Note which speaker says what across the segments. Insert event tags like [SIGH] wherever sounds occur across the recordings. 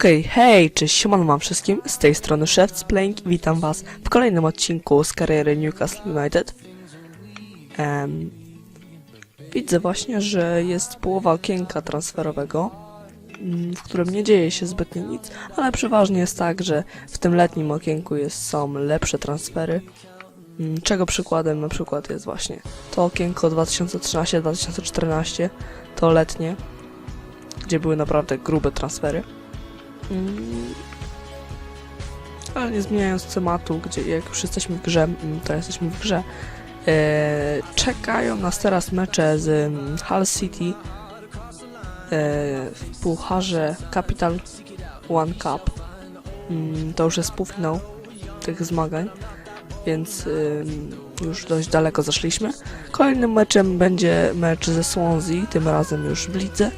Speaker 1: Okej, hej, cześć, siemano wam wszystkim, z tej strony Chef's Playing, witam was w kolejnym odcinku z kariery Newcastle United. Em, widzę właśnie, że jest połowa okienka transferowego, mm, w którym nie dzieje się zbytnio nic, ale przeważnie jest tak, że w tym letnim okienku jest, są lepsze transfery, Mm, czego przykładem na przykład jest właśnie to okienko 2013-2014, to letnie, gdzie były naprawdę grube transfery. Mm. Ale nie zmieniając tematu, gdzie jak już jesteśmy w grze, mm, to jesteśmy w grze. E, czekają nas teraz mecze z mm, Hull City e, w pucharze Capital One Cup. To już jest półfinał tych zmagań, więc już dość daleko zaszliśmy. Kolejnym meczem będzie mecz ze Swansea, tym razem już w lidze.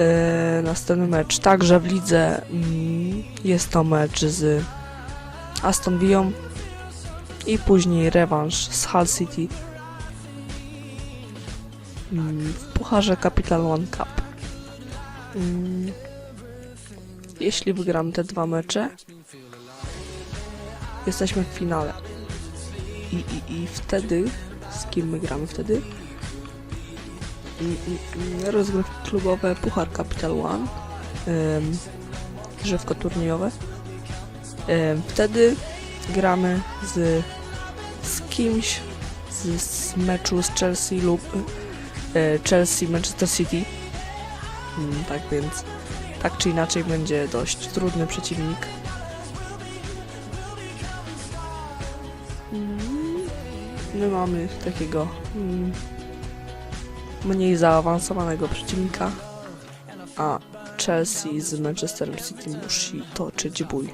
Speaker 1: Yy, następny mecz także w lidze mm, jest to mecz z Aston Villą i później rewanż z Hull City mm, w pucharze Capital One Cup. Mm, jeśli wygram te dwa mecze, jesteśmy w finale. I, i, i wtedy, z kim my gramy wtedy? Mm, mm, mm, rozgrywki klubowe, Puchar Capital One, drzewko turniejowe. Wtedy gramy z, z kimś z, z meczu z Chelsea lub y, Chelsea Manchester City. Ym, tak więc tak czy inaczej będzie dość trudny przeciwnik. Mm, My mamy takiego mm, mniej zaawansowanego przeciwnika, a Chelsea z Manchesterem City musi toczyć bój.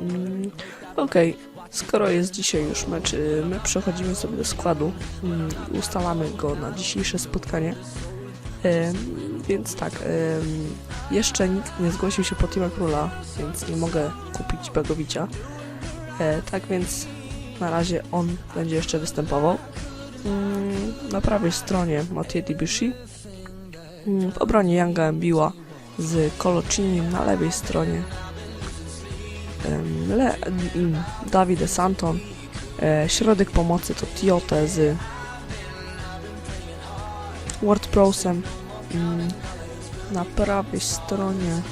Speaker 1: Mm, Okej, skoro jest dzisiaj już mecz, y, my przechodzimy sobie do składu mm, ustalamy go na dzisiejsze spotkanie. Więc tak, jeszcze nikt nie zgłosił się po Teama Króla, więc nie mogę kupić Begowicia. E, tak więc na razie on będzie jeszcze występował. Na prawej stronie Mathieu Debussy. Mm, W obronie Yanga Mbiła z Colocinim na lewej stronie. Le, mm, Davide Santon. E, Środek pomocy to Tiote z WordPressem. Mm, Na prawej stronie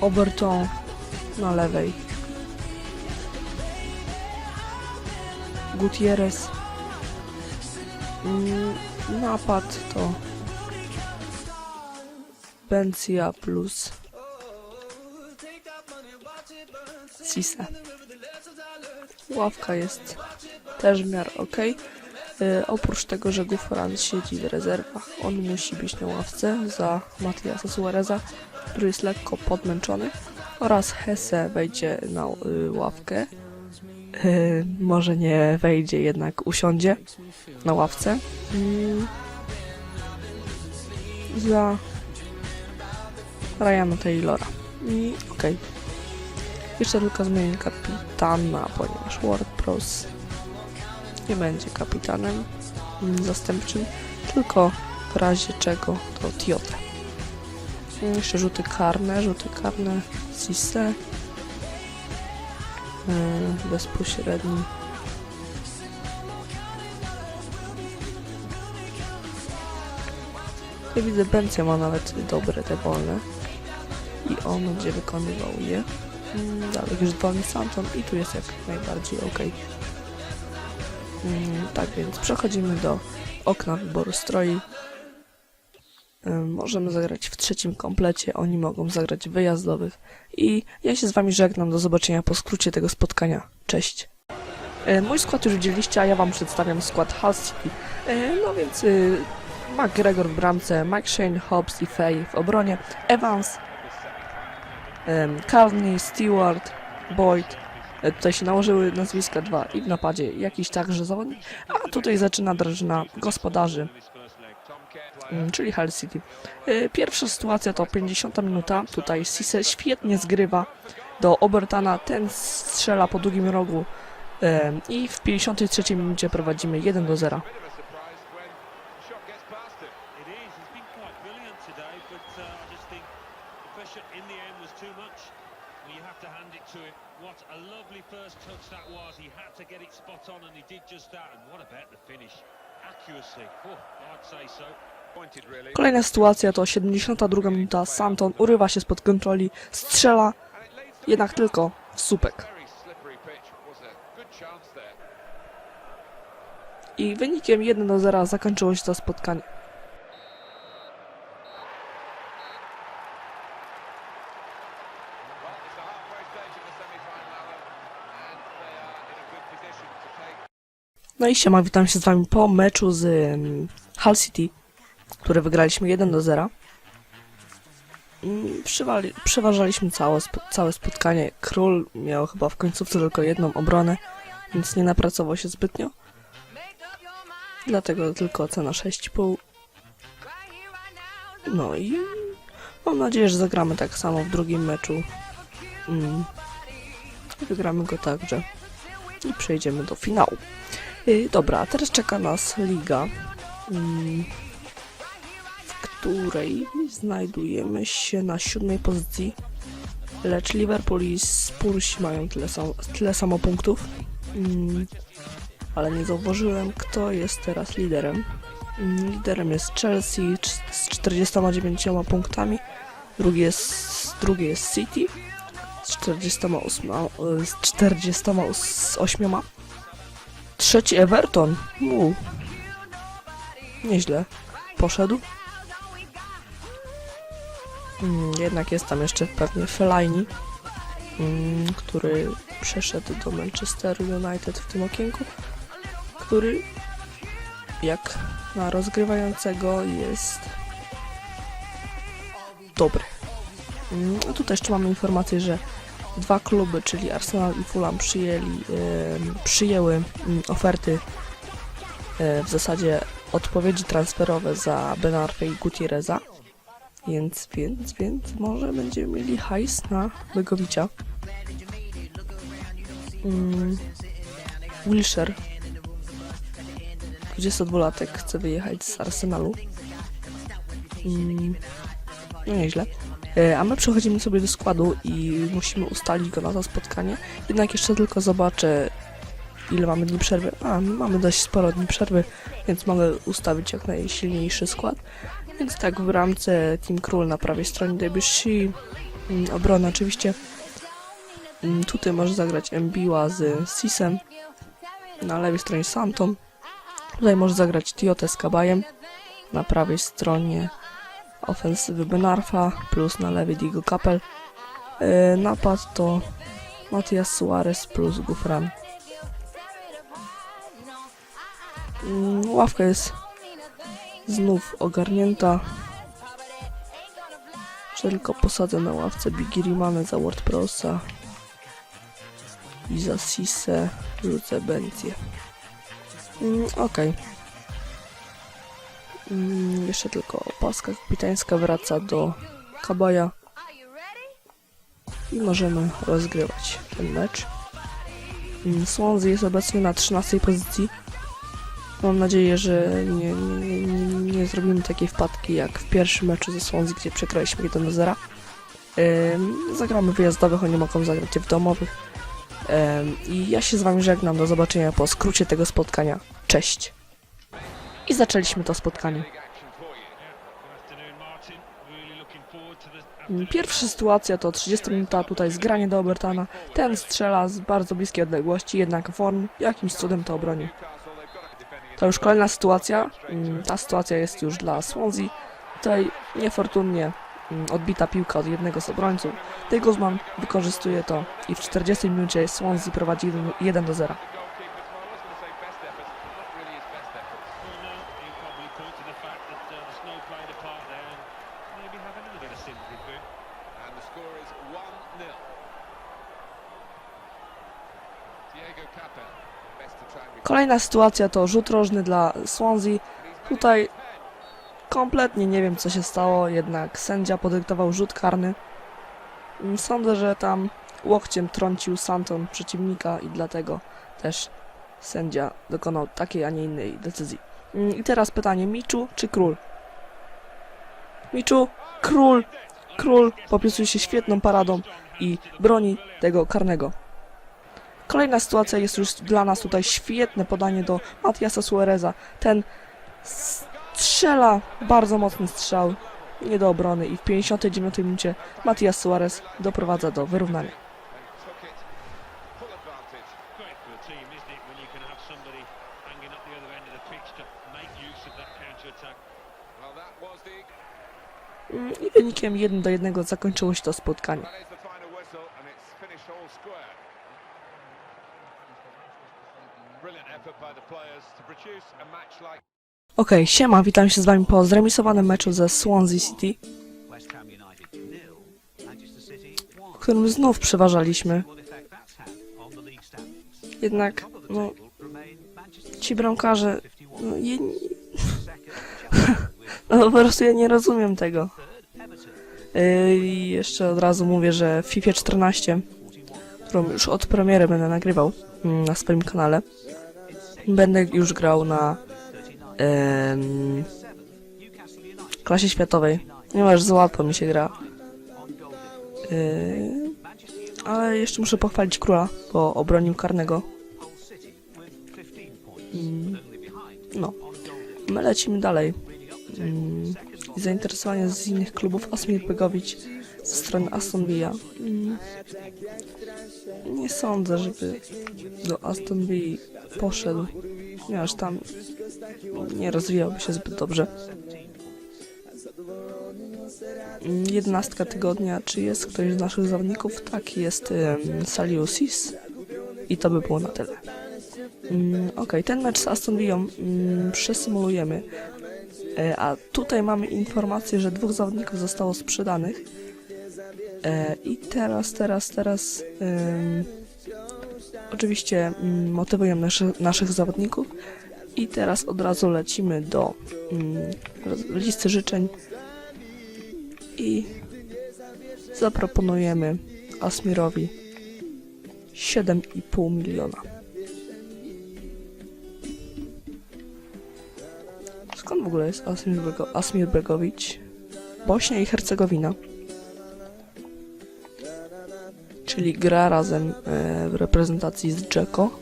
Speaker 1: Oberton na lewej. Gutierrez. Mm, Napad to Bencia plus Cise. Ławka jest też w miarę ok. oprócz tego, że Gufran siedzi w rezerwach, on musi być na ławce za Matiasa Suareza, który jest lekko podmęczony oraz Hesse wejdzie na y, ławkę. Y, może nie wejdzie, jednak usiądzie na ławce. Mm. Za Ryana Taylora. I okej. Jeszcze tylko zmienię kapitana, ponieważ WordPress nie będzie kapitanem mm, zastępczym, tylko w razie czego to Tiote. Mm, Jeszcze rzuty karne, rzuty karne Cisse. Yy, bezpośredni. Ja widzę, Bencja ma nawet dobre te wolne. I on będzie wykonywał je. Mm, Dalej już wolny Santon i tu jest jak najbardziej ok. Mm, Tak więc przechodzimy do okna wyboru stroi. Możemy zagrać w trzecim komplecie, oni mogą zagrać wyjazdowych. I ja się z wami żegnam, do zobaczenia po skrócie tego spotkania. Cześć. E, Mój skład już widzieliście, a ja wam przedstawiam skład Hull. E, No więc y, McGregor w bramce, Mike Shane, Hobbs i Fay w obronie, Evans, Carney, Stewart, Boyd. E, Tutaj się nałożyły nazwiska dwa i w napadzie jakiś także zawodnik, a tutaj zaczyna drużyna gospodarzy Mm, czyli Hull City. Y, pierwsza sytuacja to 50 minuta. Tutaj Sise świetnie zgrywa do Obertana. Ten strzela po długim rogu y, i w 53 minucie prowadzimy 1 do 0.
Speaker 2: spot on and he did just that and what about the finish accuracy oh, I'd say so
Speaker 1: Kolejna sytuacja to 72 minuta. Santon urywa się spod kontroli, strzela, jednak tylko w słupek. I wynikiem 1 do 0 zakończyło się to spotkanie. No i siema, witam się z wami po meczu z Hull City, który wygraliśmy 1 do 0. Mm, Przywali, przeważaliśmy całe, całe spotkanie. Król miał chyba w końcówce tylko jedną obronę, więc nie napracował się zbytnio. Dlatego tylko cena 6,5. No i mam nadzieję, że zagramy tak samo w drugim meczu. Mm. Wygramy go także. I przejdziemy do finału. Y, Dobra, teraz czeka nas liga, w której znajdujemy się na siódmej pozycji, lecz Liverpool i Spurs mają tyle, sam, tyle samo punktów, Mm, ale nie zauważyłem, kto jest teraz liderem. Mm, Liderem jest Chelsea z 49 punktami, drugi jest, drugi jest City z 48, y, z 48 Trzeci Everton. Mu. Nieźle. Poszedł. Mm, jednak jest tam jeszcze pewnie Fellaini, mm, który przeszedł do Manchester United w tym okienku, który jak na rozgrywającego jest dobry. Mm, tutaj jeszcze mamy informację, że dwa kluby, czyli Arsenal i Fulham przyjęli, przyjęły oferty e, w zasadzie odpowiedzi transferowe za Benarfę i Gutierreza. Więc, więc, więc może będziemy mieli hajs na Begowicia. Mm, Wilshire 22-latek chce wyjechać z Arsenalu. Mm, no nieźle. E, A my przechodzimy sobie do składu i musimy ustalić go na to spotkanie. Jednak jeszcze tylko zobaczę, ile mamy dni przerwy. A, my mamy dość sporo dni przerwy, więc mogę ustawić jak najsilniejszy skład. Więc tak, w ramce Team Król na prawej stronie Debussy, mm, obrona oczywiście. Mm, Tutaj może zagrać Mbiła z Sisem, na lewej stronie Santom. Tutaj może zagrać Tiote z Kabajem, na prawej stronie ofensywy Benarfa, plus na lewej Diego Capel. Yy, napad to Matias Suarez plus Gufran. Mm, Ławka jest znów ogarnięta. Tylko posadzę na ławce Bigirimane za WordProsa i za Sise rzucę Bencję. Mm, Okej. Mm, jeszcze tylko opaska kapitańska wraca do Kabaja i możemy rozgrywać ten mecz. Mm, Swansea jest obecnie na 13 pozycji. Mam nadzieję, że nie, nie, nie, nie zrobimy takiej wpadki jak w pierwszym meczu ze Swansea, gdzie przegraliśmy 1 do 0. Ym, zagramy wyjazdowych, oni mogą zagrać w domowych. I ja się z wami żegnam, do zobaczenia po skrócie tego spotkania. Cześć! I zaczęliśmy to spotkanie. Pierwsza sytuacja to 30 minuta, tutaj zgranie do Obertana. Ten strzela z bardzo bliskiej odległości, jednak Form jakimś cudem to obronił.
Speaker 3: Newcastle, they've got a defending
Speaker 1: To już kolejna sytuacja. Mm, Ta sytuacja jest już dla Swansea. Tutaj niefortunnie mm, odbita piłka od jednego z obrońców. Tej Guzman wykorzystuje to i w 40 minucie Swansea prowadzi 1 do 0. Kolejna sytuacja to rzut rożny dla Swansea. Tutaj kompletnie nie wiem co się stało, jednak sędzia podyktował rzut karny. Mm, Sądzę, że tam łokciem trącił Santon przeciwnika i dlatego też sędzia dokonał takiej, a nie innej decyzji. Mm, I teraz pytanie, Miczu czy Król? Miczu, Król, Król popisuje się świetną paradą i broni tego karnego. Kolejna sytuacja jest już dla nas tutaj świetne podanie do Matiasa Suareza. Ten strzela bardzo mocny strzał, nie do obrony i w 59 minucie Matias Suarez doprowadza do wyrównania. Mm, I wynikiem 1 do 1 zakończyło się to spotkanie. Okej, siema, witam się z wami po zremisowanym meczu ze Swansea City, w którym znów przeważaliśmy. Jednak, no, ci bramkarze,
Speaker 4: 51.
Speaker 1: no, je, [LAUGHS] no po prostu ja nie rozumiem tego. Yy, I jeszcze od razu mówię, że w FIFA 14, którą już od premiery będę nagrywał mm, na swoim kanale, będę już grał na em, klasie światowej, ponieważ za łatwo mi się gra. Yy, ale jeszcze muszę pochwalić króla, bo obronił karnego.
Speaker 4: Hull City with 15 points,
Speaker 1: Mm. No, my lecimy dalej. Mm, zainteresowanie z innych klubów Asmir Begowicz ze strony Aston Villa. Mm, nie sądzę, żeby do Aston Villa poszedł, ponieważ tam nie rozwijałby się zbyt dobrze. Jedenastka tygodnia, czy jest ktoś z naszych zawodników? Tak, jest um, Saliusis i to by było na tyle. Mm, Okej, ten mecz z Aston Villą mm, przesymulujemy. E, A tutaj mamy informację, że dwóch zawodników zostało sprzedanych. E, I teraz, teraz, teraz oczywiście mm, motywujemy naszy, naszych zawodników. I teraz od razu lecimy do mm, listy życzeń i zaproponujemy Asmirowi 7,5 miliona. Skąd w ogóle jest Asmir, Brego, Asmir? Bośnia i Hercegowina. Czyli gra razem e, w reprezentacji z Dzeko.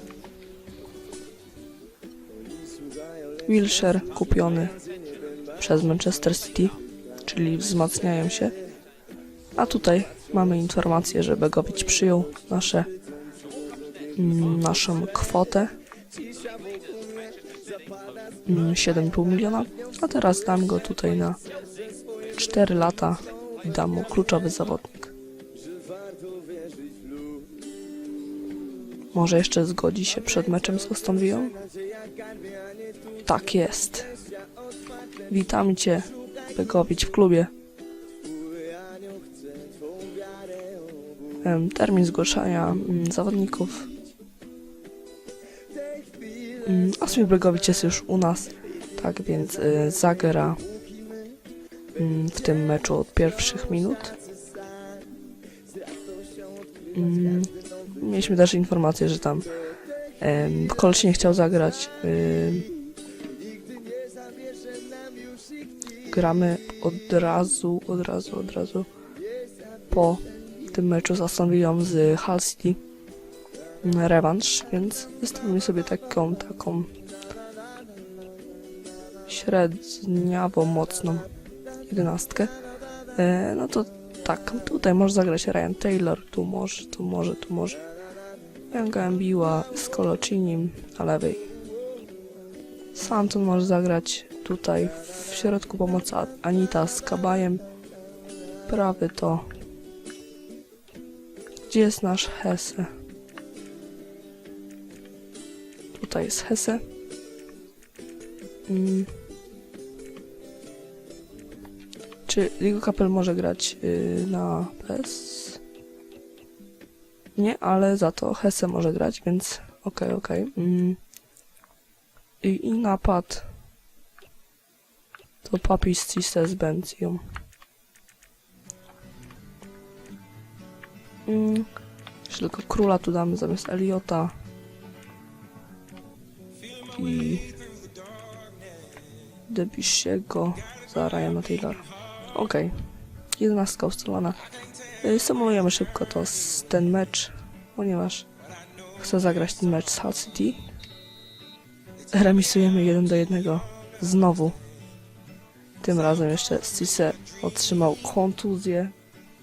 Speaker 1: Wilshire kupiony przez Manchester City, czyli wzmacniają się. A tutaj mamy informację, że Begowicz przyjął nasze, mm, naszą kwotę mm, 7,5 miliona, a teraz dam go tutaj na 4 lata i dam mu kluczowy zawodnik. Może jeszcze zgodzi się przed meczem z Aston? Tak jest. Witam Cię, Begowicz w klubie. Termin zgłaszania mm, zawodników. Mm, Asmir Begowicz jest już u nas, tak więc y, zagra mm, w tym meczu od pierwszych minut. Mieliśmy też informację, że tam em, koleś nie chciał zagrać. gramy od razu, od razu, od razu po tym meczu z Aston z Hull City rewanż, więc wystawimy sobie taką, taką średniawo mocną jedenastkę. E, no to tak, tutaj może zagrać Ryan Taylor, tu może, tu może, tu może. Janga Mbiła z Colocinim na lewej. Santon może zagrać tutaj w środku pomocy Anita z Kabajem. Prawy to... Gdzie jest nasz Hesse? Tutaj jest Hesse. Mm. Czy Ligo Kapel może grać yy, na PS? Nie, ale za to Hesse może grać, więc okej, okej. Mm. I, I napad to Papis Cisse z Bencją. Mm. Jeszcze tylko króla tu damy zamiast Eliota. I Debisiego za Ryana Taylora. Okej. Okay. Jedenastka ustalona. Y, Symulujemy szybko to ten mecz, ponieważ chcę zagrać ten mecz z Hull City. Remisujemy 1 do 1 znowu. Tym razem jeszcze Cisse otrzymał kontuzję.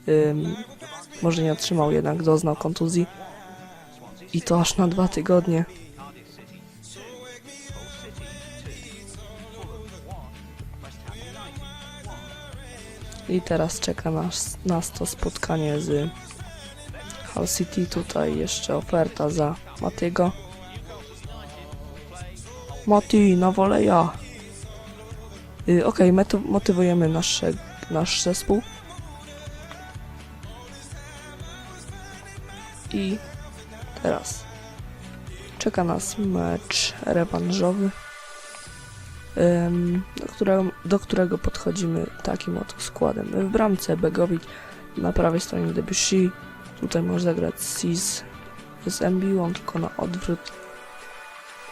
Speaker 1: Ym, może nie otrzymał, jednak doznał kontuzji. I to aż na dwa tygodnie. I teraz czeka nas, nas to spotkanie z Hull City. Tutaj jeszcze oferta za Matiego. Mati, na woleja. Y, Okej, okay, motywujemy nasze, nasz zespół. I teraz czeka nas mecz rewanżowy, do, którego, do którego podchodzimy takim oto składem. W bramce Begovic, na prawej stronie Debussy, tutaj może zagrać Sis z MB, on tylko na odwrót.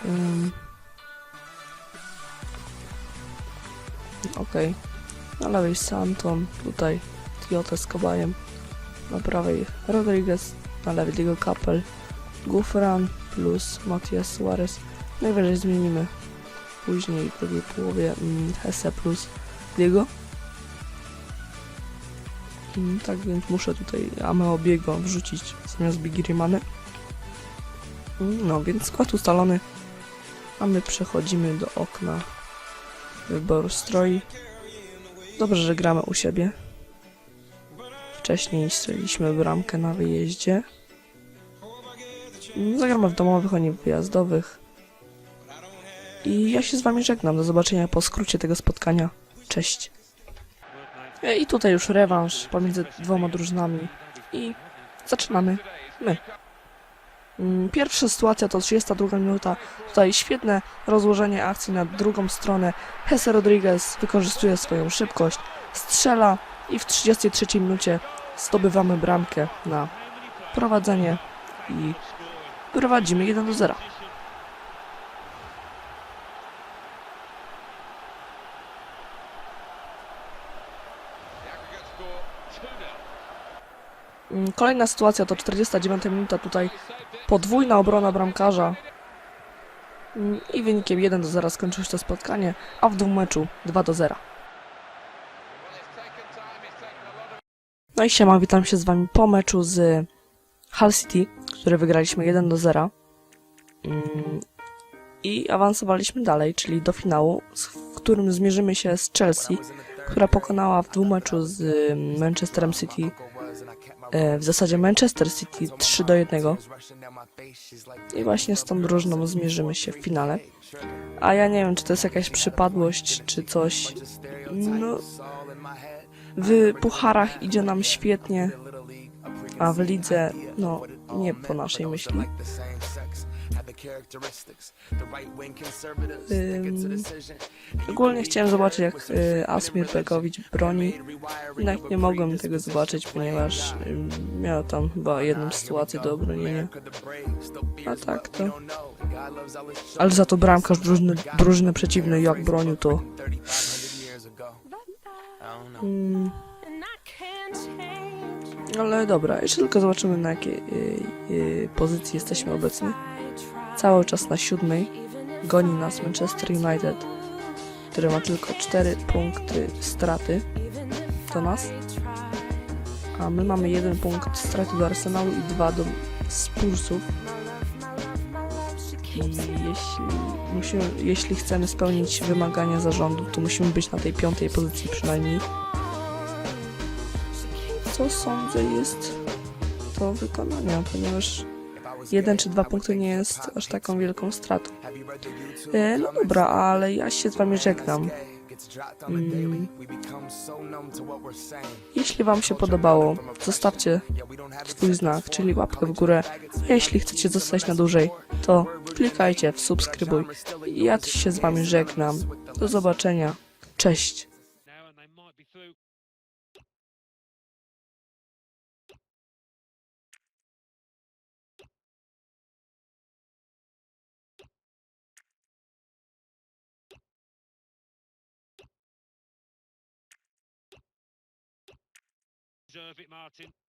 Speaker 1: Ym, Okej. Na lewej Santon, tutaj Tiote z Kobajem. Na prawej Rodriguez, na lewej Diego Capel, Gufran plus Matias Suarez. Najwyżej zmienimy później w drugiej połowie mm, Hesse plus Diego. Tak więc muszę tutaj Ameo Biego wrzucić zamiast Bigirimany. Mm, No więc skład ustalony. A my przechodzimy do okna wyboru stroi. Dobrze, że gramy u siebie. Wcześniej strzeliliśmy bramkę na wyjeździe. Zagramy w domowych, a nie w wyjazdowych. I ja się z wami żegnam. Do zobaczenia po skrócie tego spotkania. Cześć. E, I tutaj już rewanż pomiędzy dwoma drużynami. I zaczynamy my. Mm, Pierwsza sytuacja to 32 minuta. Tutaj świetne rozłożenie akcji na drugą stronę. Jesse Rodriguez wykorzystuje swoją szybkość, strzela i w 33 minucie zdobywamy bramkę na prowadzenie i prowadzimy 1 do 0.
Speaker 3: The aggregate score 2-0.
Speaker 1: Mm, Kolejna sytuacja to 49 minuta. Tutaj podwójna obrona bramkarza. I wynikiem 1 do 0 skończyło się to spotkanie, a w dwumeczu 2 do 0.
Speaker 3: Well, it's taken time, it's taken a lot of
Speaker 1: No i siema, witam się z wami po meczu z Hull City, który wygraliśmy 1 do 0. Mm, I awansowaliśmy dalej, czyli do finału, w którym zmierzymy się z Chelsea, która pokonała w dwumeczu z Manchesterem City, w zasadzie Manchester City 3 do 1. I właśnie z tą drużyną zmierzymy się w finale. A ja nie wiem, czy to jest jakaś przypadłość, czy coś. No, w pucharach idzie nam świetnie, a w lidze, no, nie po naszej myśli. Ogólnie chciałem zobaczyć, jak y, Asmir Bekowicz broni. Jednak nie mogłem tego zobaczyć, ponieważ ym, miał tam chyba jedną sytuację do obronienia. A tak to... Ale za to bramkarz drużyny, drużyny przeciwnej jak bronił to... Mm, ale dobra, jeszcze tylko zobaczymy na jakiej y, y, pozycji jesteśmy obecni. Cały czas na siódmej goni nas Manchester United, który ma tylko 4 punkty straty do nas. A my mamy jeden punkt straty do Arsenalu i dwa do Spursów. Jeśli, musimy, jeśli chcemy spełnić wymagania zarządu, to musimy być na tej piątej pozycji przynajmniej. Co sądzę jest do wykonania, ponieważ jeden czy dwa punkty nie jest aż taką wielką stratą. E, no dobra, ale ja się z wami żegnam. Mm. Jeśli wam się podobało, zostawcie swój znak, czyli łapkę w górę. A jeśli chcecie zostać na dłużej, to klikajcie w subskrybuj. Ja się z wami żegnam. Do zobaczenia. Cześć.
Speaker 2: Deserve Martin.